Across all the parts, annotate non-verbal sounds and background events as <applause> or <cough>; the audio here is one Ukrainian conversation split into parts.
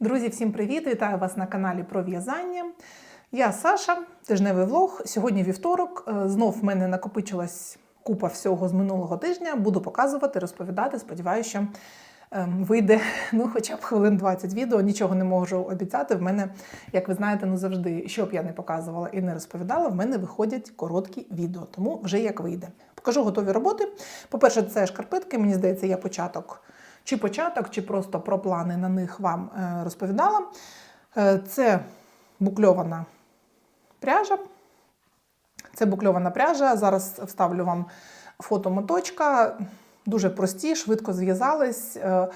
Друзі, всім привіт! Вітаю вас на каналі про в'язання. Я Саша, тижневий влог. Сьогодні вівторок. Е, Знов в мене накопичилась купа всього з минулого тижня. Буду показувати, розповідати. Сподіваюся, що ем, вийде <laughs> ну, хоча б хвилин 20 відео. Нічого не можу обіцяти. В мене, як ви знаєте, ну завжди, що б я не показувала і не розповідала, в мене виходять короткі відео, тому вже як вийде. Покажу готові роботи. По-перше, це шкарпетки. Мені здається, я початок. Чи початок, чи просто про плани на них вам е, розповідала. Е, Це букльована пряжа. Це букльована пряжа. Зараз вставлю вам фото моточка. Дуже прості, швидко зв'язались. Е,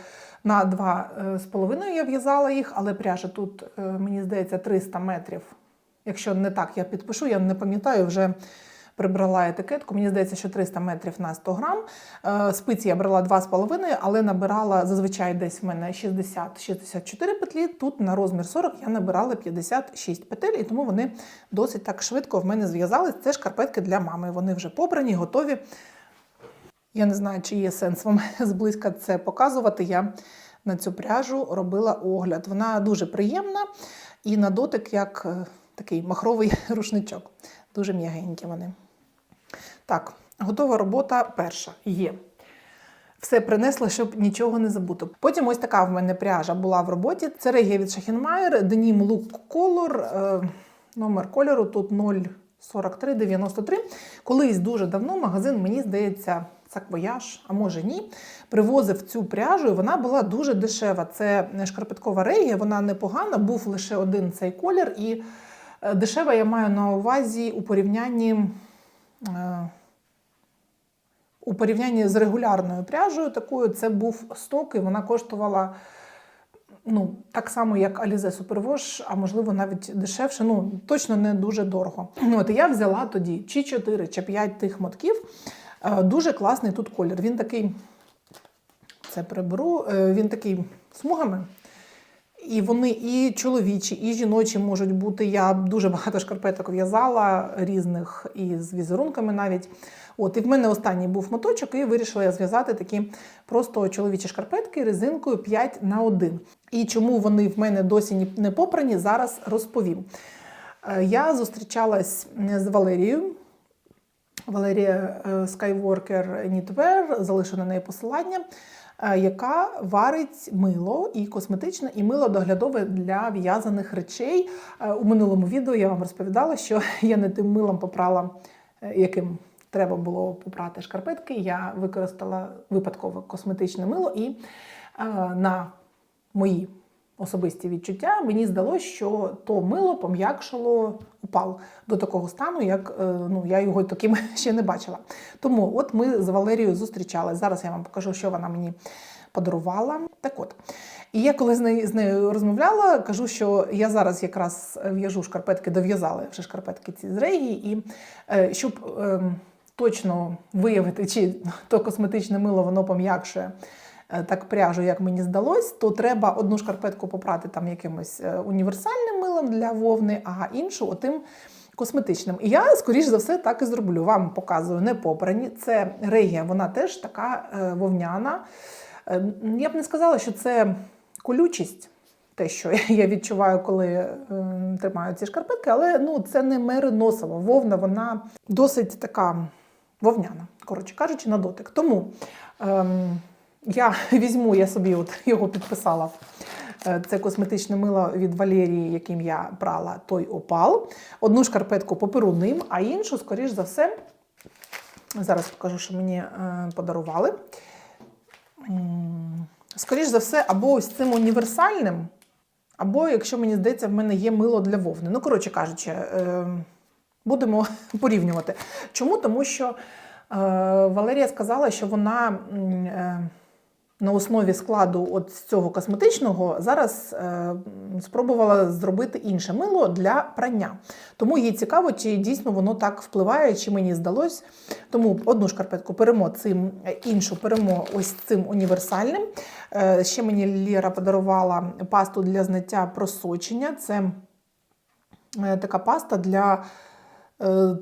На два е, з половиною я в'язала їх, але пряжа тут, мені здається, 300 метрів. Якщо не так, я підпишу, я не пам'ятаю, вже прибрала етикетку. Мені здається, що 300 метрів на 100 грам. Е, Спиці я брала 2,5, але набирала зазвичай десь в мене 60-64 петлі. Тут на розмір 40 я набирала 56 петель, і тому вони досить так швидко в мене зв'язались. Це шкарпетки для мами. Вони вже побрані, готові. Я не знаю, чи є сенс вам <laughs> зблизька це показувати. Я на цю пряжу робила огляд. Вона дуже приємна і на дотик як е, такий махровий <laughs> рушничок. Дуже м'ягенькі вони. Так, готова робота перша є. Все принесла, щоб нічого не забути. Потім ось така в мене пряжа була в роботі. Це регія від Шахінмайер, Look Color. е, Номер кольору тут 04393. Колись дуже давно магазин, мені здається, Саквояж, а може ні, привозив цю пряжу, і вона була дуже дешева. Це шкарпеткова регія, вона непогана, був лише один цей колір. І е, дешева я маю на увазі у порівнянні. У порівнянні з регулярною пряжею, такою це був сток, і вона коштувала ну, так само, як Alize Superwash, а можливо навіть дешевше. Ну, точно не дуже дорого. Ну, От я взяла тоді чи 4, чи 5 тих мотків. Е, Дуже класний тут колір. Він такий, це приберу, е, він такий смугами. І вони і чоловічі, і жіночі можуть бути. Я дуже багато шкарпеток в'язала різних і з візерунками навіть. От, і в мене останній був моточок, і вирішила я зв'язати такі просто чоловічі шкарпетки резинкою 5 на 1. І чому вони в мене досі не попрані, зараз розповім. Е, Я зустрічалась з Валерією. Валерія е, Skywalker Knitwear, залишу на неї посилання, е, яка варить мило і косметичне, і мило доглядове для в'язаних речей. Е, У минулому відео я вам розповідала, що <laughs> я не тим милом попрала, е, яким треба було попрати шкарпетки. Я використала випадково косметичне мило і е, на мої особисті відчуття, мені здалося, що то мило пом'якшило упал до такого стану, як е, ну, я його таким <laughs> ще не бачила. Тому от ми з Валерією зустрічалися. Зараз я вам покажу, що вона мені подарувала. Так от. І я коли з нею, з нею розмовляла, кажу, що я зараз якраз в'яжу шкарпетки, дов'язала вже шкарпетки ці з регії, і е, щоб ем, точно виявити, чи то косметичне мило воно пом'якшує е, так пряжу, як мені здалось, то треба одну шкарпетку попрати там якимось е, універсальним милом для вовни, а іншу отим косметичним. І я, скоріш за все, так і зроблю. Вам показую не попрані. Це регія, вона теж така е, вовняна. Я б не сказала, що це колючість. Те, що я відчуваю, коли е, тримаю ці шкарпетки, але ну, це не мериносова вовна, вона досить така вовняна, коротше кажучи, на дотик. Тому ем, я <laughs> візьму, я собі от його підписала. Е, Це косметичне мило від Валерії, яким я брала той опал. Одну шкарпетку поперу ним, а іншу, скоріш за все, зараз покажу, що мені е, подарували. Скоріш за все, або ось цим універсальним, або, якщо мені здається, в мене є мило для вовни. Ну, коротше кажучи, е, будемо <laughs> порівнювати. Чому? Тому що е, Валерія сказала, що вона е, на основі складу от цього косметичного зараз е, спробувала зробити інше мило для прання. Тому їй цікаво, чи дійсно воно так впливає, чи мені здалось. Тому одну шкарпетку перемо цим, е, іншу перемо ось цим універсальним. Е, ще мені Ліра подарувала пасту для зняття просочення. Це е, така паста для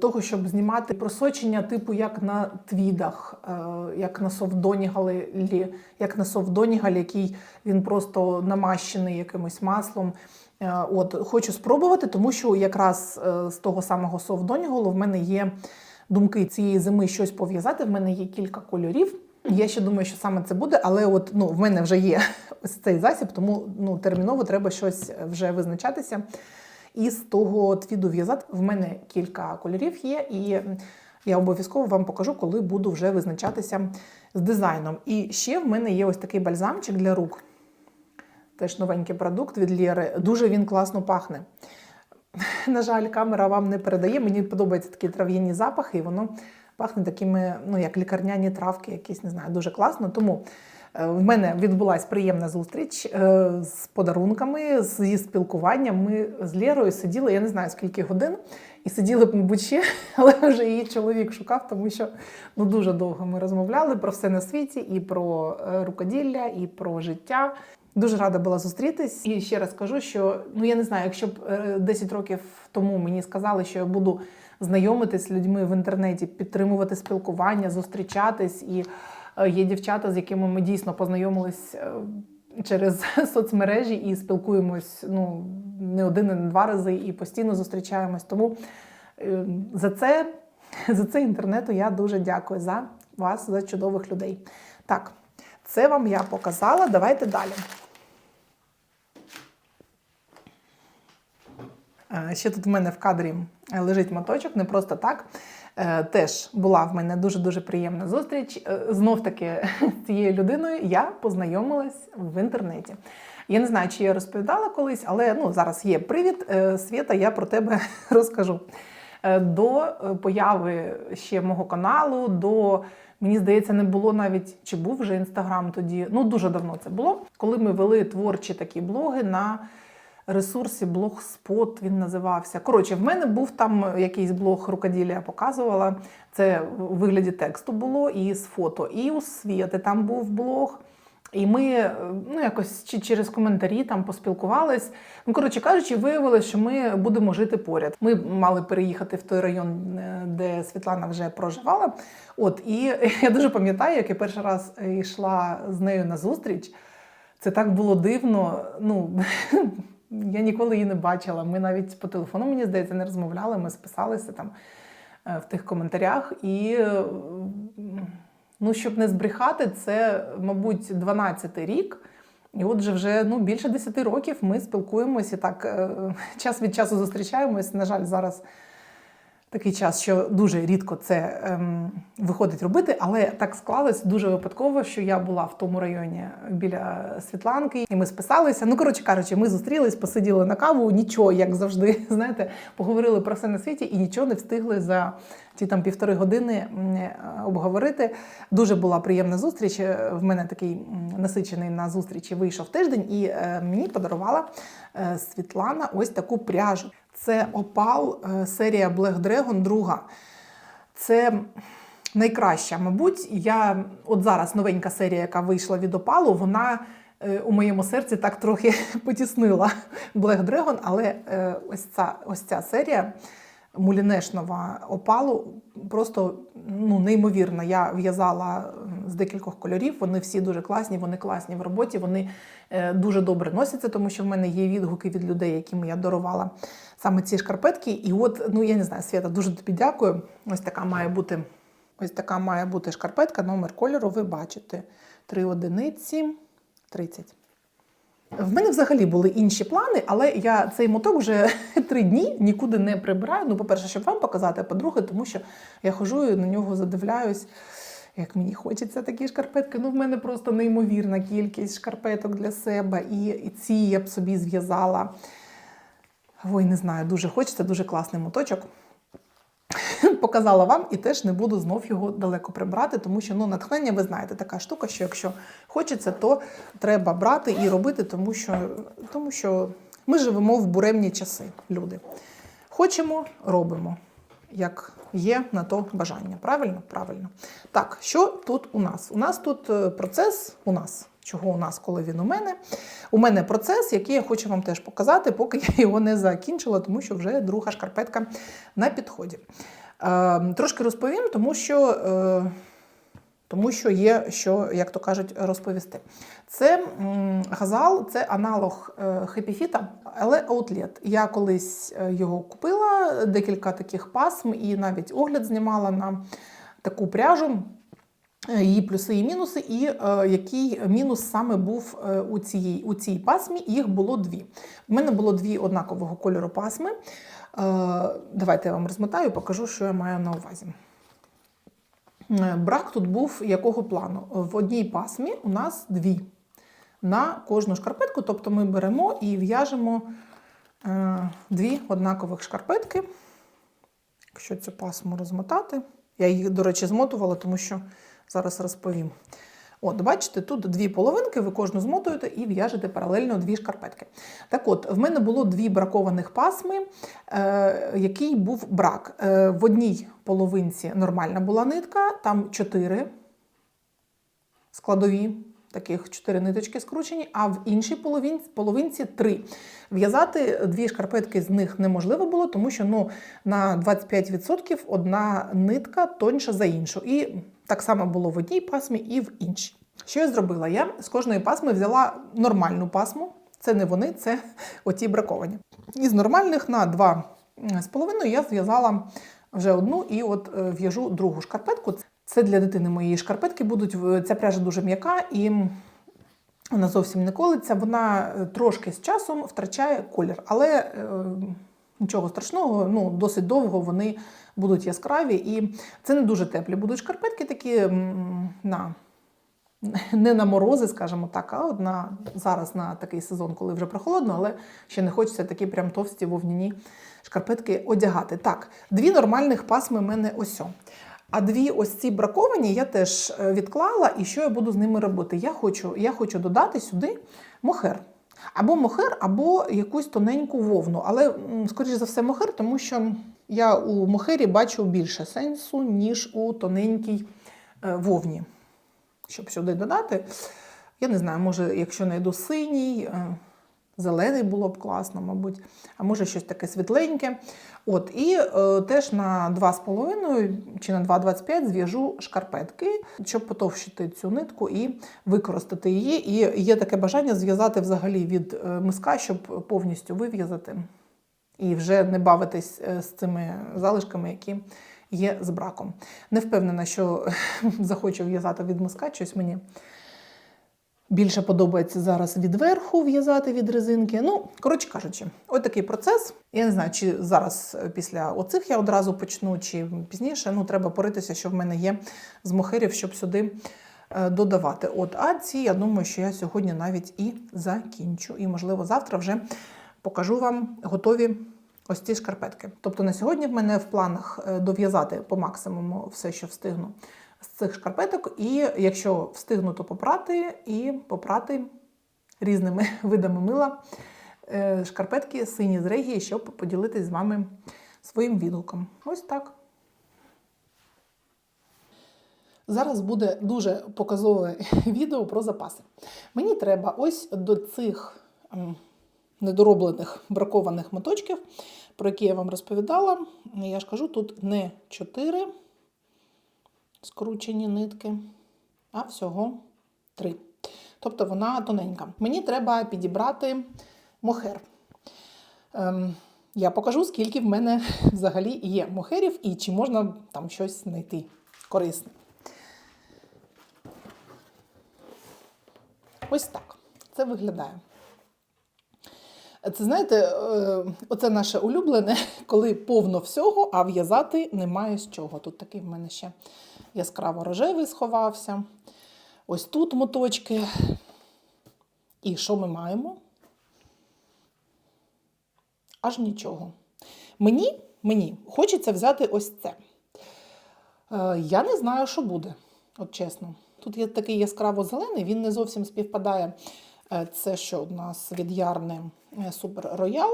того, щоб знімати просочення, типу як на твідах, е, як на совдонігалі, як на совдонігалі, який він просто намащений якимось маслом. Е, От хочу спробувати, тому що якраз е, з того самого совдоніголу в мене є думки цієї зими щось пов'язати. В мене є кілька кольорів. Я ще думаю, що саме це буде, але от ну в мене вже є <laughs> ось цей засіб, тому ну терміново треба щось вже визначатися. І з того твіду в'язати в мене кілька кольорів є, і я обов'язково вам покажу, коли буду вже визначатися з дизайном. І ще в мене є ось такий бальзамчик для рук. Теж новенький продукт від Лєри. Дуже він класно пахне. На жаль, камера вам не передає. Мені подобаються такі трав'яні запахи, і воно пахне такими, ну як лікарняні травки, якісь не знаю, дуже класно. Тому в мене відбулася приємна зустріч е, з подарунками, зі спілкуванням. Ми з Лєрою сиділи, я не знаю скільки годин, і сиділи б, мабуть, ще, <laughs> але вже її чоловік шукав, тому що ну дуже довго ми розмовляли про все на світі, і про е, рукоділля, і про життя. Дуже рада була зустрітись. І ще раз кажу, що ну я не знаю, якщо б е, 10 років тому мені сказали, що я буду знайомитись з людьми в інтернеті, підтримувати спілкування, зустрічатись, і е, є дівчата, з якими ми дійсно познайомились е, через <laughs> соцмережі і спілкуємось ну не один, і не два рази, і постійно зустрічаємось. Тому е, за це, <laughs> за це інтернету я дуже дякую за вас, за чудових людей. Так, це вам я показала. Давайте далі. Е, Ще тут в мене в кадрі е, лежить моточок, не просто так. Е, Теж була в мене дуже-дуже приємна зустріч. Е, Знов таки з цією людиною я познайомилась в інтернеті. Я не знаю, чи я розповідала колись, але ну, зараз є привід. Е, Свєта, я про тебе <laughs> розкажу. До появи ще мого каналу, до мені здається, не було навіть чи був вже інстаграм тоді. Ну дуже давно це було. Коли ми вели творчі такі блоги на ресурсі Блогспот він називався. Коротше, в мене був там якийсь блог рукоділля, показувала. Це в вигляді тексту було і з фото. І у Світи там був блог. І ми е, ну, якось чи через коментарі там поспілкувались. Ну, коротше кажучи, виявилось, що ми будемо жити поряд. Ми мали переїхати в той район, е, де Світлана вже проживала. От, і <laughs> я дуже пам'ятаю, як я перший раз йшла з нею на зустріч. Це так було дивно. Ну, <laughs> я ніколи її не бачила. Ми навіть по телефону, мені здається, не розмовляли, ми списалися там е, в тих коментарях. І ну, щоб не збрехати, це, мабуть, 12-й рік. І отже, вже ну, більше 10 років ми спілкуємося і так е, час від часу зустрічаємось. На жаль, зараз такий час, що дуже рідко це ем, виходить робити, але так склалось дуже випадково, що я була в тому районі біля Світланки, і ми списалися. Ну, коротше кажучи, ми зустрілись, посиділи на каву, нічого, як завжди, <laughs> знаєте, поговорили про все на світі і нічого не встигли за ті там півтори години е, обговорити. Дуже була приємна зустріч. Е, В мене такий насичений на зустрічі вийшов тиждень, і е, мені подарувала Світлана ось таку пряжу. Це опал е, серія Black Dragon, друга. Це найкраща, мабуть. Я от зараз новенька серія, яка вийшла від опалу, вона е, у моєму серці так трохи <laughs> потіснила Black Dragon, але е, ось ця, ось ця серія мулінешного опалу просто ну, неймовірна. Я в'язала з декількох кольорів. Вони всі дуже класні, вони класні в роботі. Вони е, дуже добре носяться, тому що в мене є відгуки від людей, яким я дарувала саме ці шкарпетки. І от, ну я не знаю, Свята, дуже тобі дякую. Ось така має бути. Ось така має бути шкарпетка, номер кольору, ви бачите. Три одиниці 30. В мене взагалі були інші плани, але я цей моток вже <laughs> три дні нікуди не прибираю. Ну, по-перше, щоб вам показати, а по-друге, тому що я хожу і на нього задивляюсь. Як мені хочеться такі шкарпетки. Ну, в мене просто неймовірна кількість шкарпеток для себе. І, і ці я б собі зв'язала. Ой, не знаю, дуже хочеться, дуже класний моточок. <laughs> Показала вам і теж не буду знов його далеко прибрати, тому що ну, натхнення, ви знаєте, така штука, що якщо хочеться, то треба брати і робити, тому що, тому що ми живемо в буремні часи, люди. Хочемо, робимо. Як є на то бажання. Правильно? Правильно. Так, що тут у нас? У нас тут е, процес у нас. Чого у нас, коли він у мене. У мене процес, який я хочу вам теж показати, поки я його не закінчила, тому що вже друга шкарпетка на підході. Е, трошки розповім, тому що. Е, тому що є що, як то кажуть, розповісти. Це газал, це аналог хепіфіта, але аутлет. Я колись е, його купила, декілька таких пасм, і навіть огляд знімала на таку пряжу. Е, Її плюси і мінуси, і е, який мінус саме був е, у, цій, у цій пасмі, їх було дві. У мене було дві однакового кольору пасми. Е, давайте я вам розмотаю, покажу, що я маю на увазі. Е, Брак тут був якого плану? В одній пасмі у нас дві на кожну шкарпетку. Тобто ми беремо і в'яжемо е, дві однакових шкарпетки. Якщо цю пасму розмотати, я їх, до речі, змотувала, тому що зараз розповім. От, бачите, тут дві половинки, ви кожну змотуєте і в'яжете паралельно дві шкарпетки. Так от, в мене було дві бракованих пасми, е, який був брак. Е, в одній половинці нормальна була нитка, там чотири складові, таких чотири ниточки скручені, а в іншій половинці, половинці три. В'язати дві шкарпетки з них неможливо було, тому що ну, на 25% одна нитка тоньша за іншу. І так само було в одній пасмі і в іншій. Що я зробила? Я з кожної пасми взяла нормальну пасму. Це не вони, це <laughs> оті браковані. Із нормальних на два з половиною я зв'язала вже одну і от е, в'яжу другу шкарпетку. Це для дитини моєї шкарпетки будуть. Ця пряжа дуже м'яка і вона зовсім не колиться. Вона е, трошки з часом втрачає колір, але е, нічого страшного, ну досить довго вони будуть яскраві, і це не дуже теплі будуть шкарпетки такі на. Не на морози, скажімо так, а от на зараз на такий сезон, коли вже прохолодно, але ще не хочеться такі прям товсті вовняні шкарпетки одягати. Так, дві нормальних пасми в мене ось. А дві ось ці браковані я теж е, відклала, і що я буду з ними робити? Я хочу, я хочу додати сюди мохер. Або мохер, або якусь тоненьку вовну. Але, скоріш за все, мохер, тому що я у мохері бачу більше сенсу, ніж у тоненькій е, вовні. Щоб сюди додати, я не знаю, може, якщо знайду синій, е, зелений було б класно, мабуть, а може щось таке світленьке. От, і е, теж на 2,5 чи на 2,25 зв'яжу шкарпетки, щоб потовщити цю нитку і використати її. І є таке бажання зв'язати взагалі від е, миска, щоб повністю вив'язати і вже не бавитись е, з цими залишками, які є з браком. Не впевнена, що <laughs> захочу в'язати від миска, щось мені більше подобається зараз від верху в'язати від резинки. Ну, коротше кажучи, ось такий процес. Я не знаю, чи зараз е, після оцих я одразу почну, чи пізніше. Ну, треба поритися, що в мене є з мохерів, щоб сюди е, додавати. От, а ці, я думаю, що я сьогодні навіть і закінчу. І, можливо, завтра вже покажу вам готові ось ці шкарпетки. Тобто на сьогодні в мене в планах е, дов'язати по максимуму все, що встигну з цих шкарпеток. І якщо встигну, то попрати і попрати різними <laughs> видами мила е, шкарпетки сині з регії, щоб поділитись з вами своїм відгуком. Ось так. Зараз буде дуже показове <laughs> відео про запаси. Мені треба ось до цих недороблених бракованих моточків, про які я вам розповідала. Я ж кажу, тут не 4 скручені нитки, а всього 3. Тобто вона тоненька. Мені треба підібрати мохер. Ем, я покажу, скільки в мене <laughs> взагалі є мохерів і чи можна там щось знайти корисне. Ось так це виглядає. Це знаєте, е, оце наше улюблене, <laughs> коли повно всього, а в'язати немає з чого. Тут такий в мене ще яскраво рожевий сховався. Ось тут моточки. І що ми маємо? Аж нічого. Мені, мені хочеться взяти ось це. Е, Я не знаю, що буде, от чесно. Тут є такий яскраво зелений, він не зовсім співпадає. Е, Це що у нас від Ярни е, Супер Роял.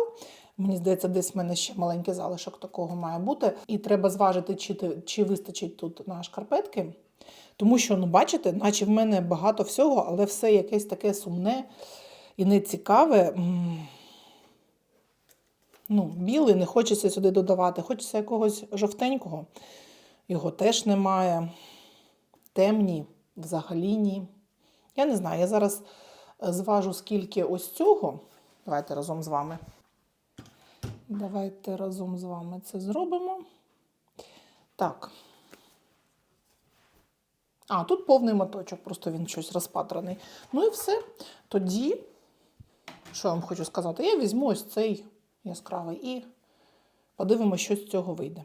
Мені здається, десь в мене ще маленький залишок такого має бути. І треба зважити, чи, чи вистачить тут на шкарпетки. Тому що, ну, бачите, наче в мене багато всього, але все якесь таке сумне і нецікаве. Ну, білий не хочеться сюди додавати, хочеться якогось жовтенького. Його теж немає. Темні, взагалі ні. Я не знаю, я зараз зважу, скільки ось цього. Давайте разом з вами. Давайте разом з вами це зробимо. Так. А, тут повний моточок, просто він щось розпатраний. Ну і все. Тоді, що я вам хочу сказати, я візьму ось цей яскравий і подивимося, що з цього вийде.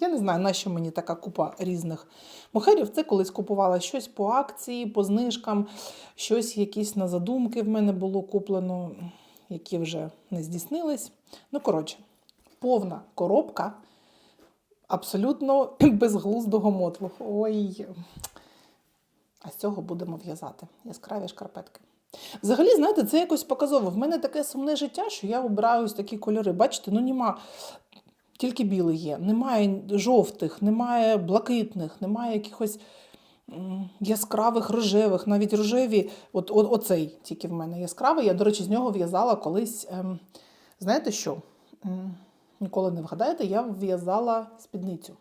Я не знаю, на що мені така купа різних мохерів. Це колись купувала щось по акції, по знижкам, щось якісь на задумки в мене було куплено, які вже не здійснились. Ну, коротше, повна коробка абсолютно <clears throat> безглуздого мотлу. Ой. А з цього будемо в'язати яскраві шкарпетки. Взагалі, знаєте, це якось показово. В мене таке сумне життя, що я обираю ось такі кольори. Бачите, ну нема. Тільки білий є. Немає жовтих, немає блакитних, немає якихось яскравих рожевих, навіть рожеві. От, от оцей тільки в мене яскравий. Я, до речі, з нього в'язала колись. Ем, знаєте що? М, Ніколи не вгадаєте, я в'язала спідницю.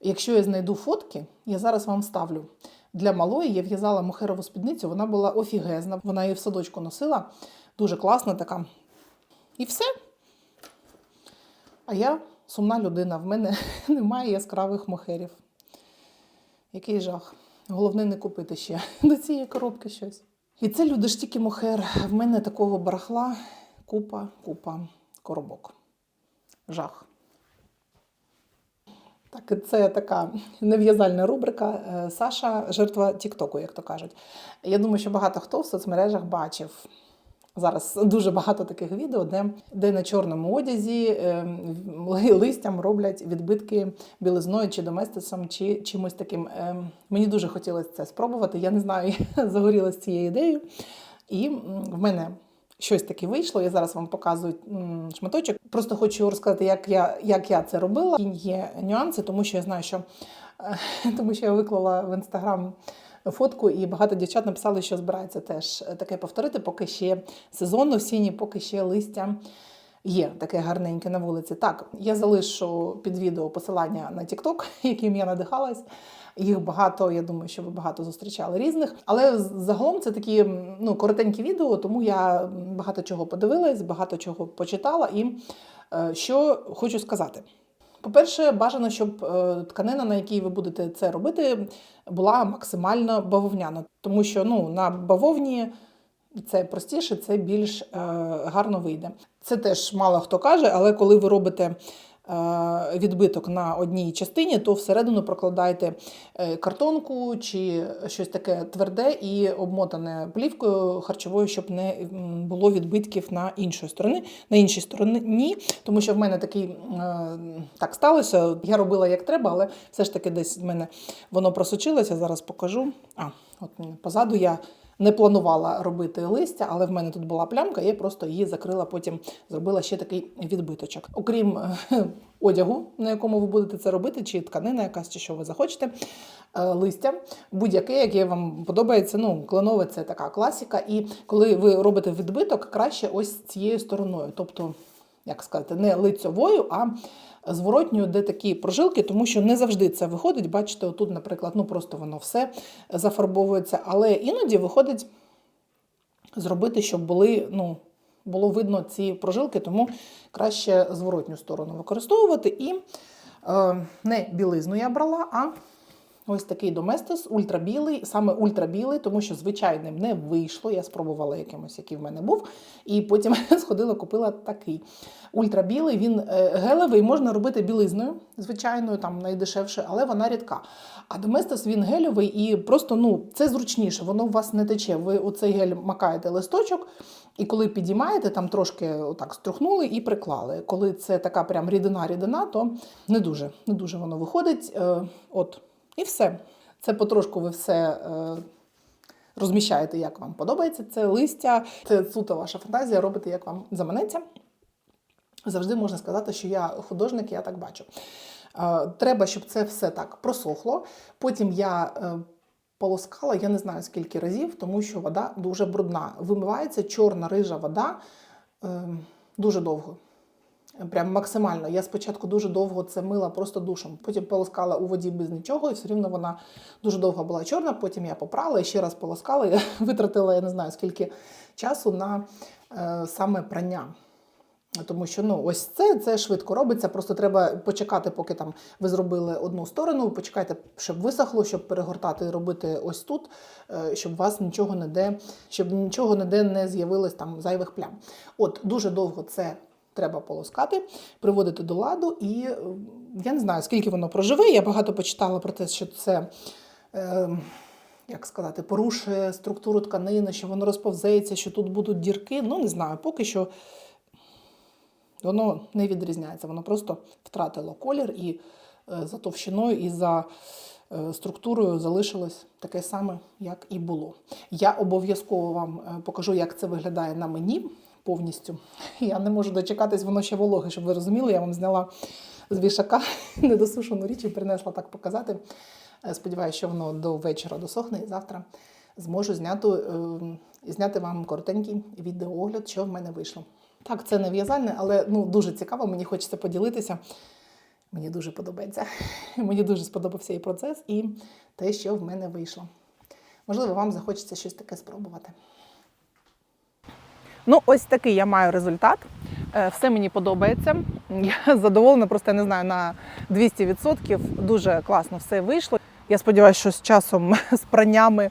Якщо я знайду фотки, я зараз вам ставлю. Для малої я в'язала мохерову спідницю, вона була офігезна, вона її в садочку носила, дуже класна така. І все. А я сумна людина, в мене <laughs> немає яскравих мохерів. Який жах. Головне не купити ще <laughs> до цієї коробки щось. І це люди ж тільки мохер. В мене такого барахла купа, купа коробок. Жах. Так, це така нев'язальна рубрика. Е, Саша жертва Тіктоку, як то кажуть. Я думаю, що багато хто в соцмережах бачив. Зараз дуже багато таких відео, де, де на чорному одязі е, листям роблять відбитки білизною чи доместисом, чи чимось таким. Е, мені дуже хотілося це спробувати. Я не знаю, я <laughs> загорілася цією ідеєю. І в мене щось таке вийшло. Я зараз вам показую шматочок. Просто хочу розказати, як я, як я це робила. Є нюанси, тому що я знаю, що е, <laughs> тому що я виклала в інстаграм фотку, і багато дівчат написали, що збираються теж таке повторити, поки ще сезон осінній, поки ще листя. Є таке гарненьке на вулиці. Так, я залишу під відео посилання на TikTok, <laughs> яким я надихалась. Їх багато, я думаю, що ви багато зустрічали різних. Але загалом це такі ну, коротенькі відео, тому я багато чого подивилась, багато чого почитала. І е, що хочу сказати. По-перше, бажано, щоб е, тканина, на якій ви будете це робити, була максимально бавовняна, тому що ну, на бавовні це простіше, це більш е, гарно вийде. Це теж мало хто каже, але коли ви робите відбиток на одній частині, то всередину прокладайте е, картонку чи щось таке тверде і обмотане плівкою харчовою, щоб не було відбитків на іншої сторони. На іншій стороні, тому що в мене такий е, так сталося. Я робила як треба, але все ж таки десь в мене воно просочилося. Зараз покажу. А, от позаду я не планувала робити листя, але в мене тут була плямка, я просто її закрила, потім зробила ще такий відбиточок. Окрім е, одягу, на якому ви будете це робити, чи тканина якась, чи що ви захочете. е, Листя будь-яке, яке вам подобається. Ну, кленове це така класіка. І коли ви робите відбиток, краще ось цією стороною. Тобто, як сказати, не лицьовою, а зворотньою, де такі прожилки, тому що не завжди це виходить. Бачите, отут, наприклад, ну просто воно все зафарбовується, але іноді виходить зробити, щоб були, ну, було видно ці прожилки, тому краще зворотню сторону використовувати. І е, не білизну я брала, а ось такий доместос, ультрабілий, саме ультрабілий, тому що звичайним не вийшло. Я спробувала якимось, який в мене був, і потім <laughs> сходила, купила такий. Ультрабілий, він е, гелевий, можна робити білизною, звичайною, там найдешевше, але вона рідка. А доместос він гельовий і просто ну, це зручніше, воно у вас не тече. Ви у цей гель макаєте листочок, і коли підіймаєте, там трошки отак струхнули і приклали. Коли це така прям рідина-рідина, то не дуже, не дуже воно виходить. Е, от, і все. Це потрошку ви все. Е, Розміщаєте, як вам подобається це листя, це суто ваша фантазія, робите, як вам заманеться. Завжди можна сказати, що я художник, я так бачу. Е, Треба, щоб це все так просохло. Потім я е, полоскала, я не знаю скільки разів, тому що вода дуже брудна. Вимивається чорна рижа вода е, дуже довго. Прям максимально. Я спочатку дуже довго це мила просто душем. Потім полоскала у воді без нічого, і все рівно вона дуже довго була чорна. Потім я попрала і ще раз полоскала. Я <laughs> витратила, я не знаю скільки часу на е, саме прання. Тому що ну, ось це, це швидко робиться. Просто треба почекати, поки там ви зробили одну сторону. Почекайте, щоб висохло, щоб перегортати і робити ось тут, е, щоб у вас нічого не де, щоб нічого не де не з'явилось там зайвих плям. От дуже довго це треба полоскати, приводити до ладу, і е, я не знаю, скільки воно проживе. Я багато почитала про те, що це. Е, як сказати, порушує структуру тканини, що воно розповзеться, що тут будуть дірки. Ну, не знаю, поки що воно не відрізняється. Воно просто втратило колір і е, за товщиною, і за е, структурою залишилось таке саме, як і було. Я обов'язково вам покажу, як це виглядає на мені повністю. Я не можу дочекатись, воно ще вологе, щоб ви розуміли. Я вам зняла з вішака <laughs> недосушену річ і принесла так показати. Е, Сподіваюся, що воно до вечора досохне і завтра зможу зняти, е, зняти вам коротенький відеоогляд, що в мене вийшло. Так, це не в'язальне, але ну, дуже цікаво, мені хочеться поділитися. Мені дуже подобається. <laughs> Мені дуже сподобався і процес, і те, що в мене вийшло. Можливо, вам захочеться щось таке спробувати. Ну, ось такий я маю результат. Е, Все мені подобається. Я <laughs> задоволена, просто я не знаю, на 200%. Дуже класно все вийшло. Я сподіваюся, що з часом <laughs> з праннями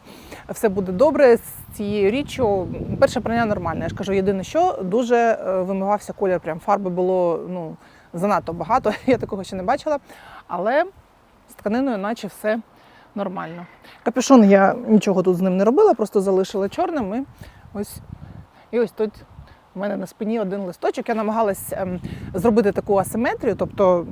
все буде добре. З цією річчю перше прання нормальне. Я ж кажу, єдине, що дуже е, вимивався колір. Прям фарби було ну, занадто багато. <laughs> Я такого ще не бачила. Але з тканиною, наче все нормально. Капюшон я нічого тут з ним не робила, просто залишила чорним. І ось, і ось тут у мене на спині один листочок. Я намагалась ем, зробити таку асиметрію, тобто,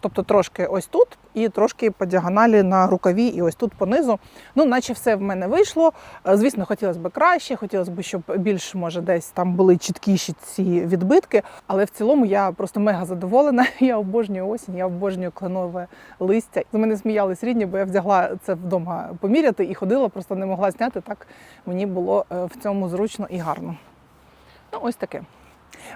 тобто трошки ось тут і трошки по діагоналі на рукаві, і ось тут понизу. Ну, наче все в мене вийшло. Е, Звісно, хотілося б краще, хотілося б, щоб більш може десь там були чіткіші ці відбитки. Але в цілому я просто мега задоволена. <laughs> Я обожнюю осінь, я обожнюю кленове листя. З мене сміялись рідні, бо я взяла це вдома поміряти і ходила, просто не могла зняти. Так мені було е, в цьому зручно і гарно. Ну, ось таке.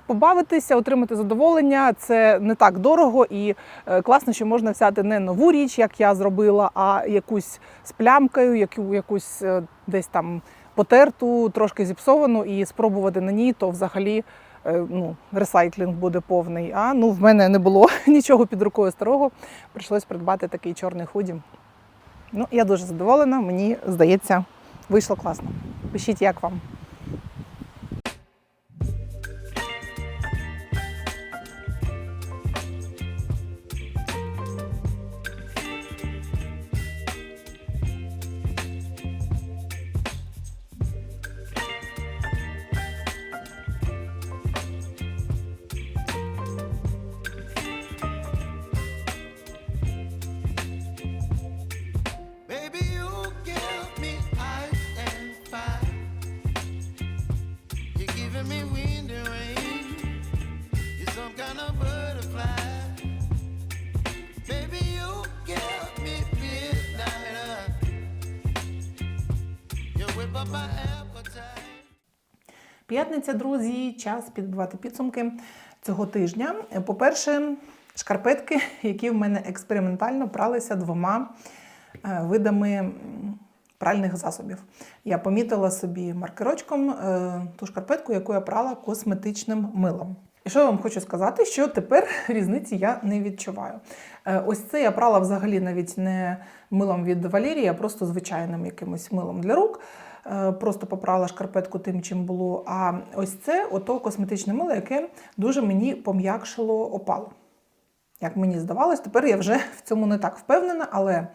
Побавитися, отримати задоволення це не так дорого і е, класно, що можна взяти не нову річ, як я зробила, а якусь з плямкою, яку якусь е, десь там потерту, трошки зіпсовану, і спробувати на ній, то взагалі е, ну, ресайклінг буде повний. А ну в мене не було <laughs> нічого під рукою старого. Прийшлось придбати такий чорний худі. Ну, я дуже задоволена, мені здається, вийшло класно. Пишіть, як вам. Час підбивати підсумки цього тижня. По-перше, шкарпетки, які в мене експериментально пралися двома е, видами пральних засобів. Я помітила собі маркерочком е, ту шкарпетку, яку я прала косметичним милом. І що я вам хочу сказати, що тепер <laughs> різниці я не відчуваю. Е, Ось це я прала взагалі навіть не милом від Валерії, а просто звичайним якимось милом для рук. Е, Просто попрала шкарпетку тим, чим було. А ось це ото косметичне мило, яке дуже мені пом'якшило опал. Як мені здавалось, тепер я вже в цьому не так впевнена, але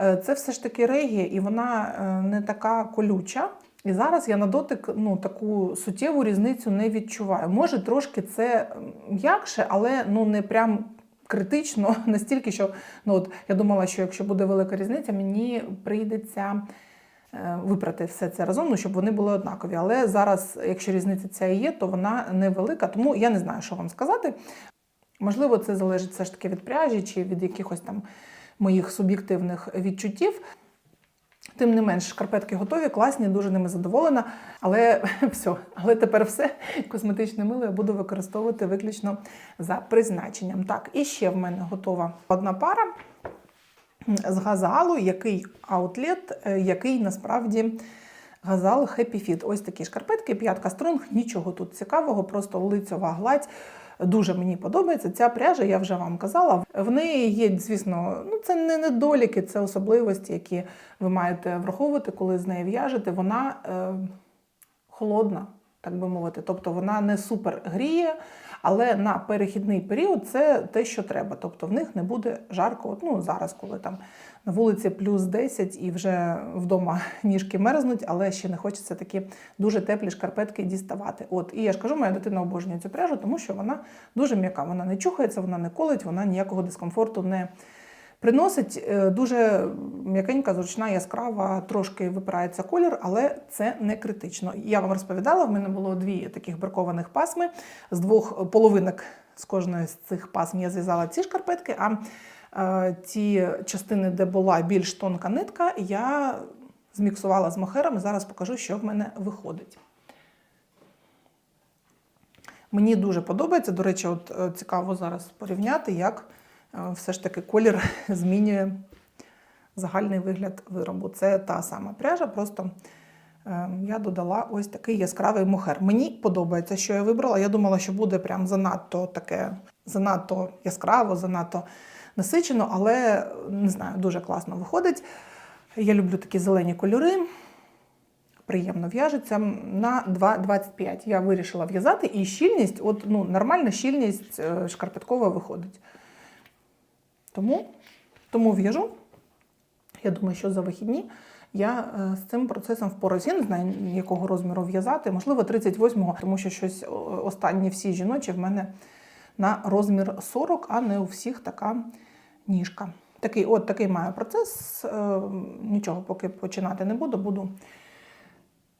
е, це все ж таки регія, і вона е, не така колюча. І зараз я на дотик ну, таку суттєву різницю не відчуваю. Може, трошки це м'якше, але ну, не прям критично, <laughs> настільки, що ну, от, я думала, що якщо буде велика різниця, мені прийдеться випрати все це разом, ну, щоб вони були однакові. Але зараз, якщо різниця ця і є, то вона невелика, тому я не знаю, що вам сказати. Можливо, це залежить все ж таки від пряжі чи від якихось там моїх суб'єктивних відчуттів. Тим не менш, шкарпетки готові, класні, дуже ними задоволена. Але <laughs> все, але тепер все косметичне мило я буду використовувати виключно за призначенням. Так, і ще в мене готова одна пара з газалу, який аутлет, е, який насправді газал Happy Fit. Ось такі шкарпетки, п'ятка струнг, нічого тут цікавого, просто лицьова гладь. Дуже мені подобається. Ця пряжа, я вже вам казала. В неї є, звісно, ну це не недоліки, це особливості, які ви маєте враховувати, коли з нею в'яжете. Вона е, холодна, так би мовити. Тобто вона не супер гріє, але на перехідний період це те, що треба. Тобто в них не буде жарко. Ну зараз, коли там на вулиці плюс 10 і вже вдома <laughs> ніжки мерзнуть, але ще не хочеться такі дуже теплі шкарпетки діставати. От і я ж кажу, моя дитина обожнює цю пряжу, тому що вона дуже м'яка. Вона не чухається, вона не колить, вона ніякого дискомфорту не. Приносить е, дуже м'якенька, зручна, яскрава, трошки випирається колір, але це не критично. Я вам розповідала, в мене було дві таких бракованих пасми. З двох половинок з кожної з цих пасм я зв'язала ці шкарпетки, а е, ті частини, де була більш тонка нитка, я зміксувала з мохером зараз покажу, що в мене виходить. Мені дуже подобається. До речі, от е, цікаво зараз порівняти, як все ж таки колір <laughs> змінює загальний вигляд виробу. Це та сама пряжа, просто е, я додала ось такий яскравий мохер. Мені подобається, що я вибрала. Я думала, що буде прям занадто таке, занадто яскраво, занадто насичено, але не знаю, дуже класно виходить. Я люблю такі зелені кольори приємно в'яжеться. На 2,25 я вирішила в'язати, і щільність, от, ну, нормальна щільність е, шкарпеткова виходить. Тому, тому в'яжу. Я думаю, що за вихідні я е, з цим процесом впораюсь. Я не знаю, якого розміру в'язати, можливо, 38-го, тому що щось останні всі жіночі в мене на розмір 40, а не у всіх така ніжка. Такий, от такий має процес. Е, Нічого поки починати не буду, буду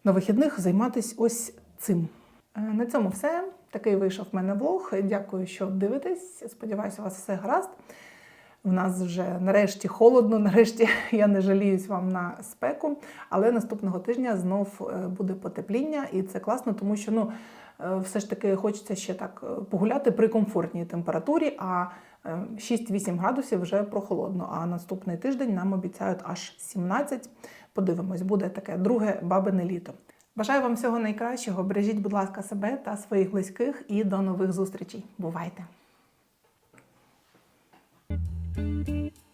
на вихідних займатися ось цим. Е, На цьому все. Такий вийшов в мене влог. Дякую, що дивитесь. Сподіваюся, у вас все гаразд. У нас вже нарешті холодно, <laughs> нарешті я не жаліюсь вам на спеку. Але наступного тижня знов е, буде потепління, і це класно, тому що ну, е, все ж таки хочеться ще так е, погуляти при комфортній температурі. А е, 6-8 градусів вже прохолодно. А наступний тиждень нам обіцяють аж 17. Подивимось, буде таке друге бабине літо. Бажаю вам всього найкращого. Бережіть, будь ласка, себе та своїх близьких і до нових зустрічей. Бувайте! thank you